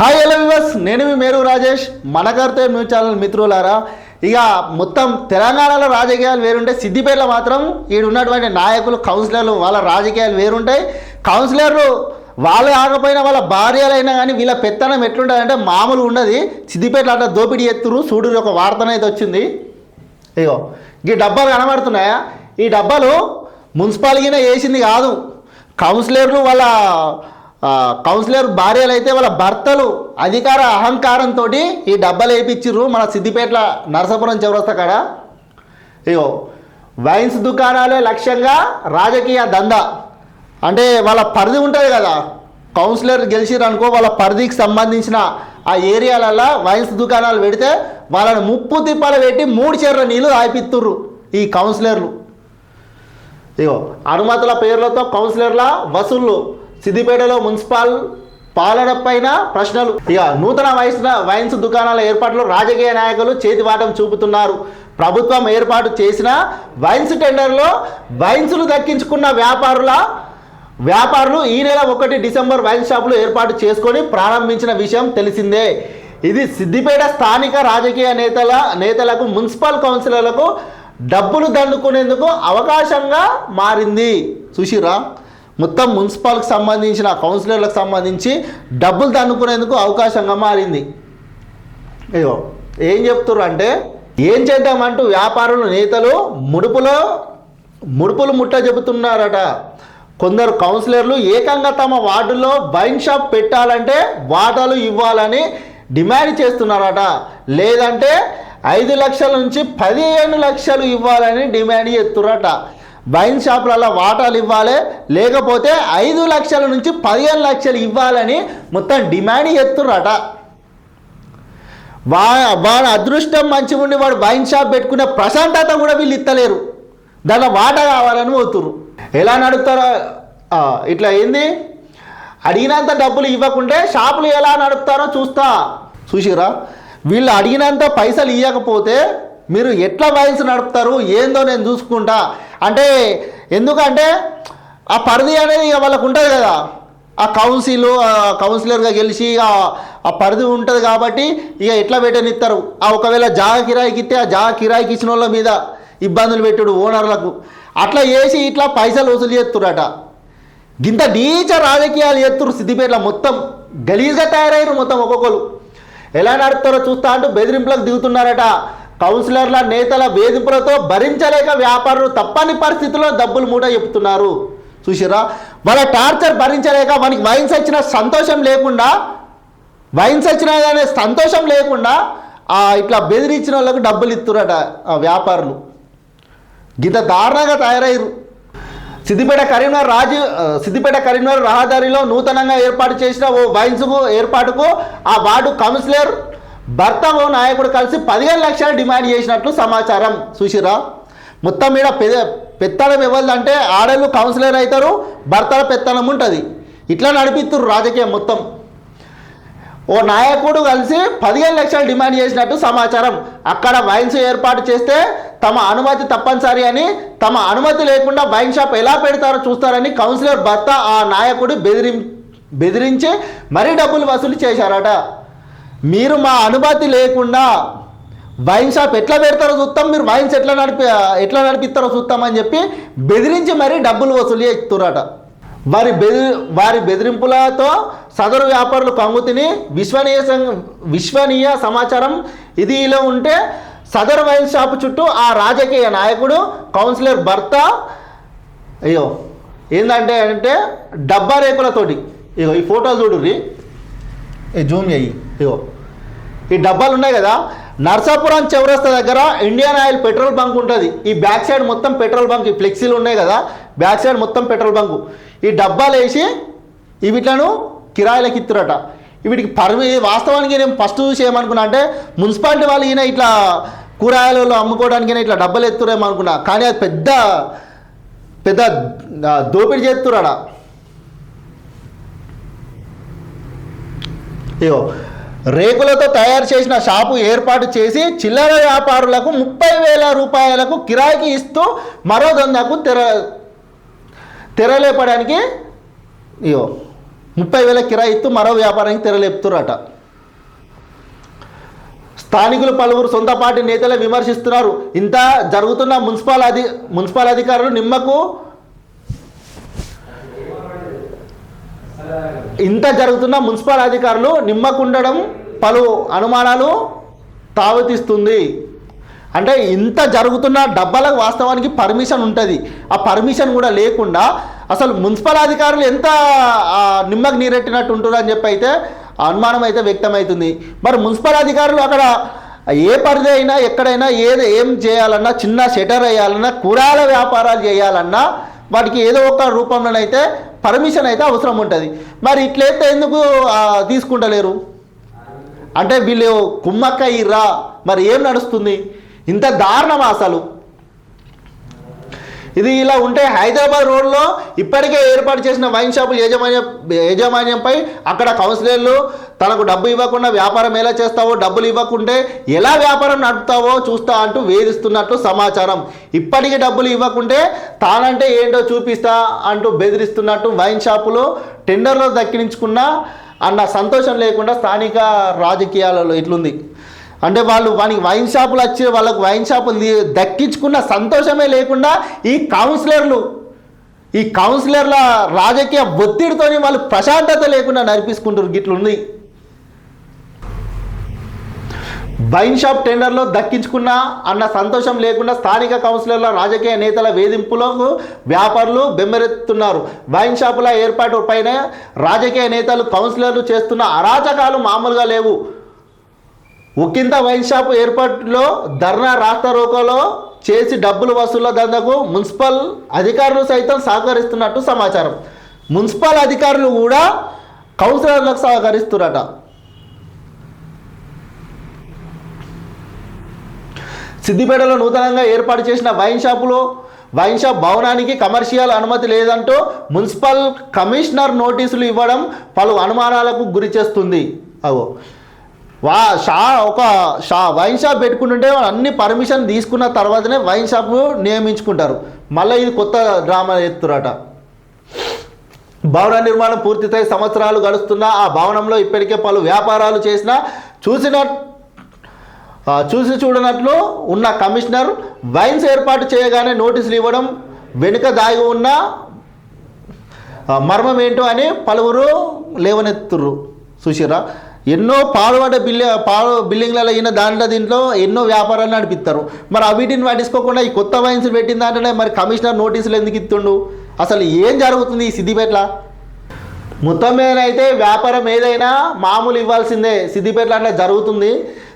Hi hello viewers నేను మీ మేరు రాజేష్. మనకర్తే న్యూస్ ఛానల్ మిత్రులారా. ఇక మొత్తం తెలంగాణలో రాజకీయాలు వేరుంటాయి సిద్దిపేటలో మాత్రం ఈడున్నటువంటి నాయకులు కౌన్సిలర్లు వాళ్ళ రాజకీయాలు వేరుంటాయి. కౌన్సిలర్లు వాళ్ళు కాకపోయినా వాళ్ళ భార్యలైనా కానీ వీళ్ళ పెత్తనం ఎట్లుంటుందంటే మామూలు ఉన్నది సిద్దిపేటలో అట్లా దోపిడీ ఎత్తురు సూడు ఒక వార్తనైతే వచ్చింది. ఇగో ఈ డబ్బాలు కనబడుతున్నాయా? ఈ డబ్బాలు మున్సిపాలిటీనే వేసింది కాదు. కౌన్సిలర్లు వాళ్ళ కౌన్సిలర్ భార్యలు అయితే వాళ్ళ భర్తలు అధికార అహంకారంతో ఈ డబ్బాలు వేయించిర్రు మన సిద్దిపేటల నరసాపురం చౌరస్తా కాడ. ఇగో వైన్స్ దుకాణాలే లక్ష్యంగా రాజకీయ దందా. అంటే వాళ్ళ పరిధి ఉంటుంది కదా. కౌన్సిలర్ గెలిచిరు అనుకో వాళ్ళ పరిధికి సంబంధించిన ఆ ఏరియాలలో వైన్స్ దుకాణాలు పెడితే వాళ్ళని ముప్పు తిప్పలు పెట్టి మూడు చీరల నీళ్ళు ఆపిత్తుర్రు ఈ కౌన్సిలర్లు. ఇగో అనుమతుల పేర్లతో కౌన్సిలర్ల వసూళ్ళు. సిద్దిపేటలో మున్సిపల్ పాలన పైన ప్రశ్నలు. ఇక నూతన వైన్స్ వైన్స్ దుకాణాల ఏర్పాటులో రాజకీయ నాయకులు చేతివాటం చూపుతున్నారు. ప్రభుత్వం ఏర్పాటు చేసిన వైన్స్ టెండర్లో వైన్స్లు దక్కించుకున్న వ్యాపారుల వ్యాపారులు ఈ నెల ఒకటి డిసెంబర్ వైన్ షాపులు ఏర్పాటు చేసుకొని ప్రారంభించిన విషయం తెలిసిందే. ఇది సిద్దిపేట స్థానిక రాజకీయ నేతల నేతలకు మున్సిపల్ కౌన్సిలర్లకు డబ్బులు దండుకునేందుకు అవకాశంగా మారింది. సుశీరా మొత్తం మున్సిపాల్కి సంబంధించిన కౌన్సిలర్లకు సంబంధించి డబ్బులు దండుకునేందుకు అవకాశంగా మారింది. అయ్యో ఏం చెప్తున్నారు అంటే ఏం చేద్దామంటూ వ్యాపారులు నేతలు ముడుపులో ముడుపులు ముట్ట చెబుతున్నారట. కొందరు కౌన్సిలర్లు ఏకంగా తమ వార్డులో వైన్ షాప్ పెట్టాలంటే వాటాలు ఇవ్వాలని డిమాండ్ చేస్తున్నారట. లేదంటే ఐదు లక్షల నుంచి పదిహేను లక్షలు ఇవ్వాలని డిమాండ్ చేస్తున్నారట వైన్ షాపులలో వాటాలు ఇవ్వాలి లేకపోతే ఐదు లక్షల నుంచి పదిహేను లక్షలు ఇవ్వాలని మొత్తం డిమాండ్ చేస్తున్నారట వా వాడు అదృష్టం మంచిగా ఉండి వాడు వైన్ షాప్ పెట్టుకునే ప్రశాంతత కూడా వీళ్ళు ఇత్తలేరు దాంట్లో వాట కావాలని పోతురు ఎలా నడుపుతారో ఇట్లా ఏంది? అడిగినంత డబ్బులు ఇవ్వకుంటే షాపులు ఎలా నడుపుతారో చూస్తా. చూసిరా వీళ్ళు అడిగినంత పైసలు ఇవ్వకపోతే మీరు ఎట్లా వైన్స్ నడుపుతారు? ఏందో నేను చూసుకుంటా. అంటే ఎందుకంటే ఆ పరిధి అనేది ఇక వాళ్ళకు ఉంటుంది కదా. ఆ కౌన్సిల్ ఆ కౌన్సిలర్గా గెలిచి ఆ ఆ పరిధి ఉంటుంది కాబట్టి ఇక ఎట్లా పెట్టనిస్తారు? ఆ ఒకవేళ జాగా కిరాయికి ఇస్తే ఆ జాగా కిరాయికి ఇచ్చిన వాళ్ళ మీద ఇబ్బందులు పెట్టుడు ఓనర్లకు. అట్లా చేసి ఇట్లా పైసలు వసూలు చేస్తురట గింత నీచ రాజకీయాలు చేస్తురు సిద్దిపేటలో మొత్తం. గలీజ్గా తయారయ్యారు మొత్తం ఒక్కొక్కరు. ఎలా నడుపుతారో చూస్తా అంటూ బెదిరింపులకు దిగుతున్నారట. కౌన్సిలర్ల నేతల వేధింపులతో భరించలేక వ్యాపారులు తప్పని పరిస్థితుల్లో డబ్బులు మూట చెప్తున్నారు చూసిరా వాళ్ళ టార్చర్ భరించలేక మనకి వైన్స్ వచ్చిన సంతోషం లేకుండా వైన్స్ వచ్చిన కానీ సంతోషం లేకుండా ఇట్లా బెదిరించిన వాళ్ళకు డబ్బులు ఇస్తురట వ్యాపారులు. గిత దారుణంగా తయారయ్యారు సిద్దిపేట కరీంనగర్ రాజు సిద్దిపేట కరీంనగర్ రహదారిలో నూతనంగా ఏర్పాటు చేసిన ఓ వైన్స్ ఏర్పాటుకు ఆ వార్డు కౌన్సిలర్ భర్త ఓ నాయకుడు కలిసి పదిహేను లక్షలు డిమాండ్ చేసినట్లు సమాచారం. చూసిరా మొత్తం మీద పెద పెత్తనం ఎవరిదంటే ఆడళ్ళు కౌన్సిలర్ అవుతారు భర్తల పెత్తనం ఉంటుంది. ఇట్లా నడిపిస్తారు రాజకీయం మొత్తం. ఓ నాయకుడు కలిసి పదిహేను లక్షలు డిమాండ్ చేసినట్టు సమాచారం. అక్కడ వైన్స్ ఏర్పాటు చేస్తే తమ అనుమతి తప్పనిసరి అని తమ అనుమతి లేకుండా వైన్ షాప్ ఎలా పెడతారో చూస్తారని కౌన్సిలర్ భర్త ఆ నాయకుడు బెదిరి బెదిరించి మరీ డబ్బులు వసూలు చేశారట. మీరు మా అనుమతి లేకుండా వైన్ షాప్ ఎట్లా పెడతారో చూస్తాం మీరు వైన్స్ ఎట్లా నడిపి ఎట్లా నడిపిస్తారో చూస్తామని చెప్పి బెదిరించి మరీ డబ్బులు వసూలు చేస్తున్నారట వారి బెదిరి వారి బెదిరింపులతో సదరు వ్యాపారులు పంగుతిని విశ్వనీయ సం- విశ్వనీయ సమాచారం ఇది ఇలా ఉంటే సదరు వైన్ షాప్ చుట్టూ ఆ రాజకీయ నాయకుడు కౌన్సిలర్ భర్త అయ్యో ఏంటంటే అంటే డబ్బా రేకులతోటి. ఇగో ఈ ఫోటోలు చూడుర్రి. జూమ్ చెయ్యి ఇగో. ఈ డబ్బాలు ఉన్నాయి కదా నర్సాపురం చౌరస్తా దగ్గర ఇండియన్ ఆయిల్ పెట్రోల్ బంక్ ఉంటుంది. ఈ బ్యాక్ సైడ్ మొత్తం పెట్రోల్ బంక్ ఈ ఫ్లెక్సీలు ఉన్నాయి కదా బ్యాక్ సైడ్ మొత్తం పెట్రోల్ బంకు. ఈ డబ్బాలు వేసి వీటిలను కిరాయిలకు ఇస్తురట వీటికి పర్మి వాస్తవానికి నేను ఫస్ట్ చూసి ఏమనుకున్నా అంటే మున్సిపాలిటీ వాళ్ళు ఈయన ఇట్లా కూరగాయలు అమ్ముకోవడానికి ఇట్లా డబ్బులు ఎత్తురేమో అనుకున్నా. కానీ అది పెద్ద పెద్ద ఆ, దోపిడీ చేస్తురాడా ఇగో. రేకులతో తయారు చేసిన షాపు ఏర్పాటు చేసి చిల్లర వ్యాపారులకు ముప్పై వేల రూపాయలకు కిరాయికి ఇస్తూ మరో దందాకు తెర తెరలేపడానికి ఇగో ముప్పై వేల కిరాయి ఇస్తూ మరో వ్యాపారానికి తెరలేపుతురట స్థానికులు పలువురు సొంత పార్టీ నేతలే విమర్శిస్తున్నారు. ఇంత జరుగుతున్న మున్సిపల్ అధి మున్సిపల్ అధికారులు నిమ్మకు ఇంత జరుగుతున్న మున్సిపల్ అధికారులు నిమ్మకుండడం పలు అనుమానాలు తావతిస్తుంది అంటే ఇంత జరుగుతున్న డబ్బాలకు వాస్తవానికి పర్మిషన్ ఉంటుంది. ఆ పర్మిషన్ కూడా లేకుండా అసలు మున్సిపల్ అధికారులు ఎంత ఆ, నిమ్మకు నీరెట్టినట్టు ఉంటారు అని చెప్పి అయితే అనుమానం అయితే వ్యక్తమవుతుంది మరి మున్సిపల్ అధికారులు అక్కడ ఏ పరిధి అయినా ఎక్కడైనా ఏది ఏం చేయాలన్నా చిన్న షెటర్ వేయాలన్నా కూరగాయల వ్యాపారాలు చేయాలన్నా వాటికి ఏదో ఒక రూపంలోనైతే పర్మిషన్ అయితే అవసరం ఉంటుంది. మరి ఇట్లయితే ఎందుకు తీసుకుంటలేరు? అంటే వీళ్ళు కుమ్మక్క ఇర్రా మరి ఏం నడుస్తుంది? ఇంత దారుణమా అసలు. ఇది ఇలా ఉంటే హైదరాబాద్ రోడ్లో ఇప్పటికే ఏర్పాటు చేసిన వైన్ షాపుల యాజమాన్య యాజమాన్యంపై అక్కడ కౌన్సిలర్లు తనకు డబ్బు ఇవ్వకుండా వ్యాపారం ఎలా చేస్తావో డబ్బులు ఇవ్వకుంటే ఎలా వ్యాపారం నడుపుతావో చూస్తా అంటూ వేధిస్తున్నట్లు సమాచారం. ఇప్పటికీ డబ్బులు ఇవ్వకుంటే తానంటే ఏంటో చూపిస్తా అంటూ బెదిరిస్తున్నట్టు వైన్ షాపులు టెండర్లో దక్కించుకున్న అన్న సంతోషం లేకుండా స్థానిక రాజకీయాలలో ఇట్లుంది. అంటే వాళ్ళు వానికి వైన్ షాపులు వచ్చి వాళ్ళకు వైన్ షాపులు దక్కించుకున్న సంతోషమే లేకుండా ఈ కౌన్సిలర్లు ఈ కౌన్సిలర్ల రాజకీయ ఒత్తిడితోని వాళ్ళు ప్రశాంతత లేకుండా నడిపించుకుంటారు గిట్లుంది. వైన్ షాప్ టెండర్లో దక్కించుకున్న అన్న సంతోషం లేకుండా స్థానిక కౌన్సిలర్ల రాజకీయ నేతల వేధింపులకు వ్యాపారులు బెమ్మెరెత్తున్నారు వైన్ షాపుల ఏర్పాటు పైన రాజకీయ నేతలు కౌన్సిలర్లు చేస్తున్న అరాచకాలు మామూలుగా లేవు. ఉక్కింత వైన్ షాప్ ఏర్పాటులో ధర్నా రాష్ట్ర రోకోలో చేసి డబ్బులు వసూళ్ళ దందకు మున్సిపల్ అధికారులు సైతం సహకరిస్తున్నట్టు సమాచారం. మున్సిపల్ అధికారులు కూడా కౌన్సిలర్లకు సహకరిస్తున్నట సిద్దిపేటలో నూతనంగా ఏర్పాటు చేసిన వైన్ షాపులో వైన్ షాప్ భవనానికి కమర్షియల్ అనుమతి లేదంటూ మున్సిపల్ కమిషనర్ నోటీసులు ఇవ్వడం పలు అనుమానాలకు గురి చేస్తుంది. అవో వా షా ఒక షా వైన్ షాప్ పెట్టుకుంటుంటే అన్ని పర్మిషన్ తీసుకున్న తర్వాతనే వైన్ షాప్ నియమించుకుంటారు. మళ్ళీ ఇది కొత్త డ్రామా ఎత్తురట భవన నిర్మాణం పూర్తితై సంవత్సరాలు గడుస్తున్నా ఆ భవనంలో ఇప్పటికే పలు వ్యాపారాలు చేసినా చూసిన చూసి చూడనట్లు ఉన్న కమిషనర్ వైన్స్ ఏర్పాటు చేయగానే నోటీసులు ఇవ్వడం వెనుక దాగి ఉన్న మర్మం ఏంటో అని పలువురు లేవనెత్తుర్రు. చూసిరా ఎన్నో పాడుబడ్డ బిల్లి పాడు బిల్డింగ్లలో అయిన దాంట్లో దీంట్లో ఎన్నో వ్యాపారాలు నడిపిస్తారు మరి అవిటిని వీటిని పట్టించుకోకుండా ఈ కొత్త వైన్స్ పెట్టిన దాంట్లోనే మరి కమిషనర్ నోటీసులు ఎందుకు ఇస్తుండు అసలు ఏం జరుగుతుంది ఈ సిద్దిపేటలో మొత్తం మీద అయితే వ్యాపారం ఏదైనా మామూలు ఇవ్వాల్సిందే. సిద్దిపేటలో అట్లా జరుగుతుంది.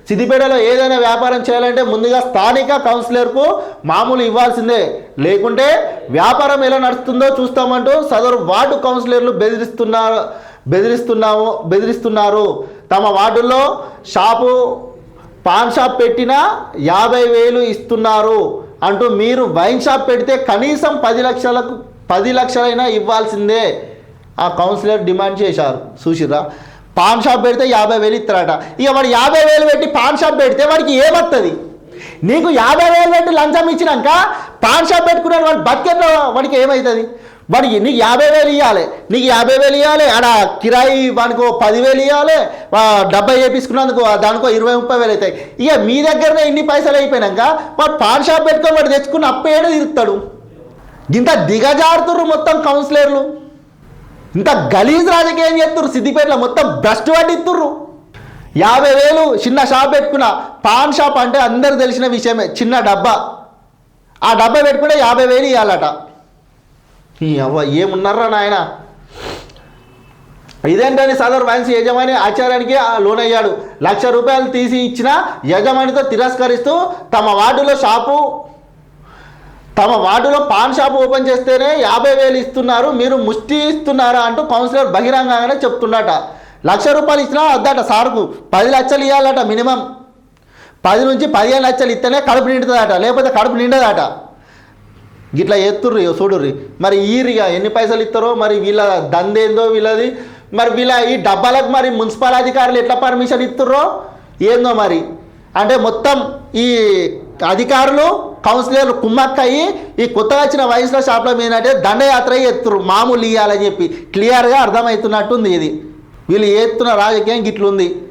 సిద్దిపేటలో ఏదైనా వ్యాపారం చేయాలంటే ముందుగా స్థానిక కౌన్సిలర్కు మామూలు ఇవ్వాల్సిందే. లేకుంటే వ్యాపారం ఎలా నడుస్తుందో చూస్తామంటూ సదరు వార్డు కౌన్సిలర్లు బెదిరిస్తున్నారు బెదిరిస్తున్నాము బెదిరిస్తున్నారు. తమ వార్డుల్లో షాపు పాన్ షాప్ పెట్టినా యాభై వేలు ఇస్తున్నారు అంటూ మీరు వైన్ షాప్ పెడితే కనీసం పది లక్షలకు పది లక్షలైనా ఇవ్వాల్సిందే. ఆ కౌన్సిలర్ డిమాండ్ చేశారు. చూసిర్రా? పాన్ షాప్ పెడితే యాభై వేలు ఇస్తారట. ఇక వాడు యాభై వేలు పెట్టి పాన్ షాప్ పెడితే వాడికి ఏమవుతుంది నీకు యాభై వేలు పెట్టి లంచం ఇచ్చినాక పాన్ షాప్ పెట్టుకున్నాడు వాడు బకెట్లో వాడికి ఏమవుతుంది వాడికి నీకు యాభై వేలు ఇవ్వాలి నీకు యాభై వేలు ఇవ్వాలి ఆడ కిరాయి వానికో పదివేలు ఇవ్వాలి డబ్బై చేపించుకున్నందుకు దానికో ఇరవై ముప్పై వేలు అవుతాయి. ఇక మీ దగ్గరనే ఇన్ని పైసలు అయిపోయినాక వాడు పాన్ షాప్ పెట్టుకొని వాడు తెచ్చుకున్న అప్పు ఏడు తీరుతాడు ఇంత దిగజారుతుర్రు మొత్తం కౌన్సిలర్లు. ఇంత గలీజ్ రాజకీయం చేస్తున్నారు సిద్దిపేటలో మొత్తం భ్రష్టు పట్టిస్తుర్రు. యాభై వేలు చిన్న షాప్ పెట్టుకున్న పాన్ షాప్ అంటే అందరు తెలిసిన విషయమే చిన్న డబ్బా. ఆ డబ్బా పెట్టుకుంటే యాభై వేలు ఇవ్వాలట ఈ అవ్వ ఏమున్నారా నాయన? ఇదేంటని సదర్ వైన్స్ యజమాని ఆచార్యానికి ఆ లోన్ అయ్యాడు లక్ష రూపాయలు తీసి ఇచ్చిన యజమానితో తిరస్కరిస్తూ తమ వార్డులో షాపు తమ వార్డులో పాన్ షాప్ ఓపెన్ చేస్తేనే యాభై వేలు ఇస్తున్నారు మీరు ముష్టి ఇస్తున్నారా అంటూ కౌన్సిలర్ బహిరంగంగానే చెప్తున్నట లక్ష రూపాయలు ఇచ్చినా అద్దట సార్కు. పది లక్షలు ఇవ్వాలట మినిమం. పది నుంచి పదిహేను లక్షలు ఇస్తేనే కడుపు నిండుతుందట లేకపోతే కడుపు నిండదట. ఇట్లా ఎత్తుర్రి చూడుర్రి. మరి ఈరిగా ఎన్ని పైసలు ఇస్తారో మరి వీళ్ళ దందేందో వీళ్ళది. మరి వీళ్ళ ఈ డబ్బాలకు మరి మున్సిపల్ అధికారులు ఎట్లా పర్మిషన్ ఇస్తుర్రో? ఏందో మరి? అంటే మొత్తం ఈ అధికారులు కౌన్సిలర్లు కుమ్మక్కయ్యి ఈ కొత్తగా వచ్చిన వయసులో షాప్లో ఏంటంటే దండయాత్ర ఎత్తురు మామూలు ఇవ్వాలని చెప్పి. క్లియర్గా అర్థమవుతున్నట్టుంది ఇది. వీళ్ళు ఎత్తున్న రాజకీయం గిట్లుంది.